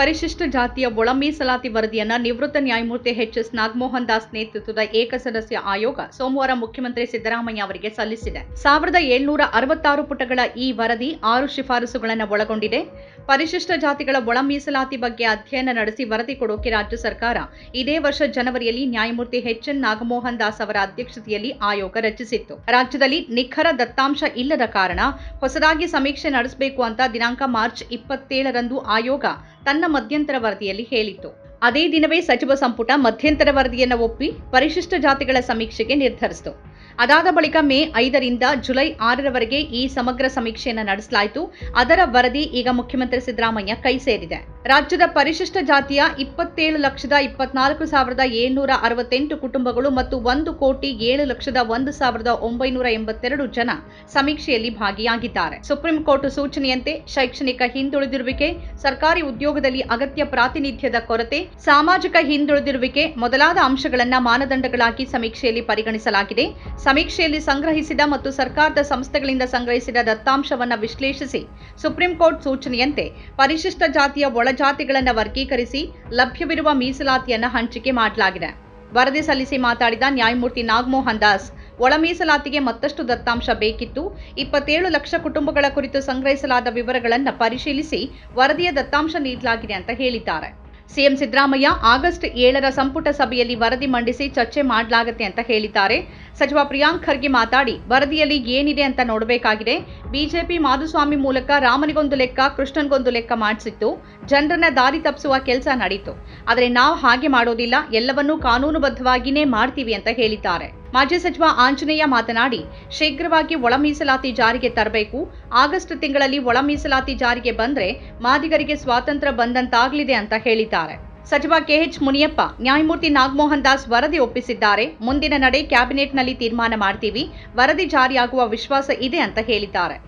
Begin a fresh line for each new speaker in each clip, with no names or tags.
ಪರಿಶಿಷ್ಟ ಜಾತಿಯ ಒಳ ಮೀಸಲಾತಿ ವರದಿಯನ್ನ ನಿವೃತ್ತ ನ್ಯಾಯಮೂರ್ತಿ ಎಚ್ ಎಸ್ ನಾಗಮೋಹನ್ ದಾಸ್ ನೇತೃತ್ವದ ಏಕಸದಸ್ಯ ಆಯೋಗ ಸೋಮವಾರ ಮುಖ್ಯಮಂತ್ರಿ ಸಿದ್ದರಾಮಯ್ಯ ಅವರಿಗೆ ಸಲ್ಲಿಸಿದೆ. ಸಾವಿರದ ಏಳ್ನೂರ ಅರವತ್ತಾರು ಪುಟಗಳ ಈ ವರದಿ ಆರು ಶಿಫಾರಸುಗಳನ್ನು ಒಳಗೊಂಡಿದೆ. ಪರಿಶಿಷ್ಟ ಜಾತಿಗಳ ಒಳ ಮೀಸಲಾತಿ ಬಗ್ಗೆ ಅಧ್ಯಯನ ನಡೆಸಿ ವರದಿ ಕೊಡೋಕೆ ರಾಜ್ಯ ಸರ್ಕಾರ ಇದೇ ವರ್ಷ ಜನವರಿಯಲ್ಲಿ ನ್ಯಾಯಮೂರ್ತಿ ಎಚ್ ಎನ್ ನಾಗಮೋಹನ್ ದಾಸ್ ಅವರ ಅಧ್ಯಕ್ಷತೆಯಲ್ಲಿ ಆಯೋಗ ರಚಿಸಿತ್ತು. ರಾಜ್ಯದಲ್ಲಿ ನಿಖರ ದತ್ತಾಂಶ ಇಲ್ಲದ ಕಾರಣ ಹೊಸದಾಗಿ ಸಮೀಕ್ಷೆ ನಡೆಸಬೇಕು ಅಂತ ದಿನಾಂಕ ಮಾರ್ಚ್ ಇಪ್ಪತ್ತೇಳರಂದು ಆಯೋಗ ತನ್ನ ಮಧ್ಯಂತರ ವರದಿಯಲ್ಲಿ ಹೇಳಿತ್ತು. ಅದೇ ದಿನವೇ ಸಚಿವ ಸಂಪುಟ ಮಧ್ಯಂತರ ವರದಿಯನ್ನು ಒಪ್ಪಿ ಪರಿಶಿಷ್ಟ ಜಾತಿಗಳ ಸಮೀಕ್ಷೆಗೆ ನಿರ್ಧರಿಸಿತು. ಅದಾದ ಬಳಿಕ ಮೇ ಐದರಿಂದ ಜುಲೈ ಆರರವರೆಗೆ ಈ ಸಮಗ್ರ ಸಮೀಕ್ಷೆಯನ್ನು ನಡೆಸಲಾಯಿತು. ಅದರ ವರದಿ ಈಗ ಮುಖ್ಯಮಂತ್ರಿ ಸಿದ್ದರಾಮಯ್ಯ ಕೈ ಸೇರಿದೆ. ರಾಜ್ಯದ ಪರಿಶಿಷ್ಟ ಜಾತಿಯ ಇಪ್ಪತ್ತೇಳು ಲಕ್ಷದ ಇಪ್ಪತ್ನಾಲ್ಕು ಸಾವಿರದ ಏಳ್ನೂರ ಅರವತ್ತೆಂಟು ಕುಟುಂಬಗಳು ಮತ್ತು ಒಂದು ಕೋಟಿ ಏಳು ಲಕ್ಷದ ಒಂದು ಸಾವಿರದ ಒಂಬೈನೂರ ಎಂಬತ್ತೆರಡು ಜನ ಸಮೀಕ್ಷೆಯಲ್ಲಿ ಭಾಗಿಯಾಗಿದ್ದಾರೆ. ಸುಪ್ರೀಂ ಕೋರ್ಟ್ ಸೂಚನೆಯಂತೆ ಶೈಕ್ಷಣಿಕ ಹಿಂದುಳಿದಿರುವಿಕೆ, ಸರ್ಕಾರಿ ಉದ್ಯೋಗದಲ್ಲಿ ಅಗತ್ಯ ಪ್ರಾತಿನಿಧ್ಯದ ಕೊರತೆ, ಸಾಮಾಜಿಕ ಹಿಂದುಳಿದಿರುವಿಕೆ ಮೊದಲಾದ ಅಂಶಗಳನ್ನ ಮಾನದಂಡಗಳಾಗಿ ಸಮೀಕ್ಷೆಯಲ್ಲಿ ಪರಿಗಣಿಸಲಾಗಿದೆ. ಸಮೀಕ್ಷೆಯಲ್ಲಿ ಸಂಗ್ರಹಿಸಿದ ಮತ್ತು ಸರ್ಕಾರದ ಸಂಸ್ಥೆಗಳಿಂದ ಸಂಗ್ರಹಿಸಿದ ದತ್ತಾಂಶವನ್ನು ವಿಶ್ಲೇಷಿಸಿ ಸುಪ್ರೀಂ ಕೋರ್ಟ್ ಸೂಚನೆಯಂತೆ ಪರಿಶಿಷ್ಟ ಜಾತಿಯ ಒಳಜಾತಿಗಳನ್ನು ವರ್ಗೀಕರಿಸಿ ಲಭ್ಯವಿರುವ ಮೀಸಲಾತಿಯನ್ನು ಹಂಚಿಕೆ ಮಾಡಲಾಗಿದೆ. ವರದಿ ಸಲ್ಲಿಸಿ ಮಾತಾಡಿದ ನ್ಯಾಯಮೂರ್ತಿ ನಾಗಮೋಹನ್ ದಾಸ್, ಒಳ ಮೀಸಲಾತಿಗೆ ಮತ್ತಷ್ಟು ದತ್ತಾಂಶ ಬೇಕಿತ್ತು. ಇಪ್ಪತ್ತೇಳು ಲಕ್ಷ ಕುಟುಂಬಗಳ ಕುರಿತು ಸಂಗ್ರಹಿಸಲಾದ ವಿವರಗಳನ್ನು ಪರಿಶೀಲಿಸಿ ವರದಿಯ ದತ್ತಾಂಶ ನೀಡಲಾಗಿದೆ ಅಂತ ಹೇಳಿದ್ದಾರೆ. ಸಿಎಂ ಸಿದ್ದರಾಮಯ್ಯ ಆಗಸ್ಟ್ ಏಳರ ಸಂಪುಟ ಸಭೆಯಲ್ಲಿ ವರದಿ ಮಂಡಿಸಿ ಚರ್ಚೆ ಮಾಡಲಾಗುತ್ತೆ ಅಂತ ಹೇಳಿದ್ದಾರೆ. ಸಚಿವ ಪ್ರಿಯಾಂಕ್ ಖರ್ಗೆ ಮಾತಾಡಿ, ವರದಿಯಲ್ಲಿ ಏನಿದೆ ಅಂತ ನೋಡಬೇಕಾಗಿದೆ. ಬಿಜೆಪಿ ಮಾಧುಸ್ವಾಮಿ ಮೂಲಕ ರಾಮನಿಗೊಂದು ಲೆಕ್ಕ, ಕೃಷ್ಣನ್ಗೊಂದು ಲೆಕ್ಕ ಮಾಡಿಸಿತ್ತು. ಜನರನ್ನ ದಾರಿ ತಪ್ಪಿಸುವ ಕೆಲಸ ನಡೀತು. ಆದರೆ ನಾವು ಹಾಗೆ ಮಾಡೋದಿಲ್ಲ. ಎಲ್ಲವನ್ನೂ ಕಾನೂನುಬದ್ಧವಾಗಿಯೇ ಮಾಡ್ತೀವಿ ಅಂತ ಹೇಳಿದ್ದಾರೆ. ಮಾಜಿ ಸಚಿವ ಆಂಜನೇಯ ಮಾತನಾಡಿ, ಶೀಘ್ರವಾಗಿ ಒಳ ಮೀಸಲಾತಿ ಜಾರಿಗೆ ತರಬೇಕು. ಆಗಸ್ಟ್ ತಿಂಗಳಲ್ಲಿ ಒಳ ಮೀಸಲಾತಿ ಜಾರಿಗೆ ಬಂದ್ರೆ ಮಾದಿಗರಿಗೆ ಸ್ವಾತಂತ್ರ್ಯ ಬಂದಂತಾಗಲಿದೆ ಅಂತ ಹೇಳಿದ್ದಾರೆ. ಸಚಿವ ಕೆಎಚ್ ಮುನಿಯಪ್ಪ, ನ್ಯಾಯಮೂರ್ತಿ ನಾಗಮೋಹನ್ ದಾಸ್ ವರದಿ ಒಪ್ಪಿಸಿದ್ದಾರೆ. ಮುಂದಿನ ನಡೆ ಕ್ಯಾಬಿನೆಟ್ನಲ್ಲಿ ತೀರ್ಮಾನ ಮಾಡ್ತೀವಿ. ವರದಿ ಜಾರಿಯಾಗುವ ವಿಶ್ವಾಸ ಇದೆ ಅಂತ ಹೇಳಿದ್ದಾರೆ.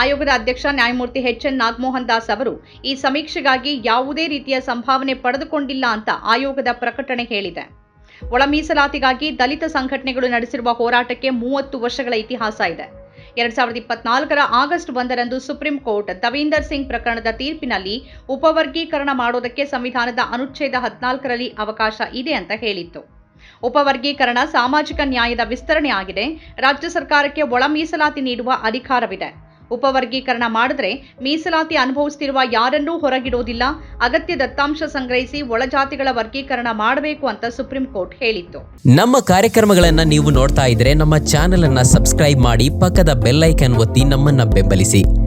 ಆಯೋಗದ ಅಧ್ಯಕ್ಷ ನ್ಯಾಯಮೂರ್ತಿ ಎಚ್ ಎನ್ ನಾಗಮೋಹನ್ ದಾಸ್ ಅವರು ಈ ಸಮೀಕ್ಷೆಗಾಗಿ ಯಾವುದೇ ರೀತಿಯ ಸಂಭಾವನೆ ಪಡೆದುಕೊಂಡಿಲ್ಲ ಅಂತ ಆಯೋಗದ ಪ್ರಕಟಣೆ ಹೇಳಿದೆ. ಒಳ ಮೀಸಲಾತಿಗಾಗಿ ದಲಿತ ಸಂಘಟನೆಗಳು ನಡೆಸಿರುವ ಹೋರಾಟಕ್ಕೆ ಮೂವತ್ತು ವರ್ಷಗಳ ಇತಿಹಾಸ ಇದೆ. ಎರಡ್ ಸಾವಿರದ ಇಪ್ಪತ್ನಾಲ್ಕರ ಆಗಸ್ಟ್ ಒಂದರಂದು ಸುಪ್ರೀಂ ಕೋರ್ಟ್ ದವೀಂದರ್ ಸಿಂಗ್ ಪ್ರಕರಣದ ತೀರ್ಪಿನಲ್ಲಿ ಉಪವರ್ಗೀಕರಣ ಮಾಡೋದಕ್ಕೆ ಸಂವಿಧಾನದ ಅನುಚ್ಛೇದ ಹದಿನಾಲ್ಕರಲ್ಲಿ ಅವಕಾಶ ಇದೆ ಅಂತ ಹೇಳಿತ್ತು. ಉಪವರ್ಗೀಕರಣ ಸಾಮಾಜಿಕ ನ್ಯಾಯದ ವಿಸ್ತರಣೆ ಆಗಿದೆ. ರಾಜ್ಯ ಸರ್ಕಾರಕ್ಕೆ ಒಳ ಮೀಸಲಾತಿ ನೀಡುವ ಅಧಿಕಾರವಿದೆ. ಉಪವರ್ಗೀಕರಣ ಮಾಡಿದ್ರೆ ಮೀಸಲಾತಿ ಅನುಭವಿಸುತ್ತಿರುವ ಯಾರನ್ನೂ ಹೊರಗಿಡೋದಿಲ್ಲ. ಅಗತ್ಯ ದತ್ತಾಂಶ ಸಂಗ್ರಹಿಸಿ ಒಳಜಾತಿಗಳ ವರ್ಗೀಕರಣ ಮಾಡಬೇಕು ಅಂತ ಸುಪ್ರೀಂ ಕೋರ್ಟ್ ಹೇಳಿತ್ತು.
ನಮ್ಮ ಕಾರ್ಯಕ್ರಮಗಳನ್ನ ನೀವು ನೋಡ್ತಾ ಇದ್ರೆ ನಮ್ಮ ಚಾನೆಲ್ ಅನ್ನ ಸಬ್ಸ್ಕ್ರೈಬ್ ಮಾಡಿ ಪಕ್ಕದ ಬೆಲ್ಲೈಕನ್ ಒತ್ತಿ ನಮ್ಮನ್ನ ಬೆಂಬಲಿಸಿ.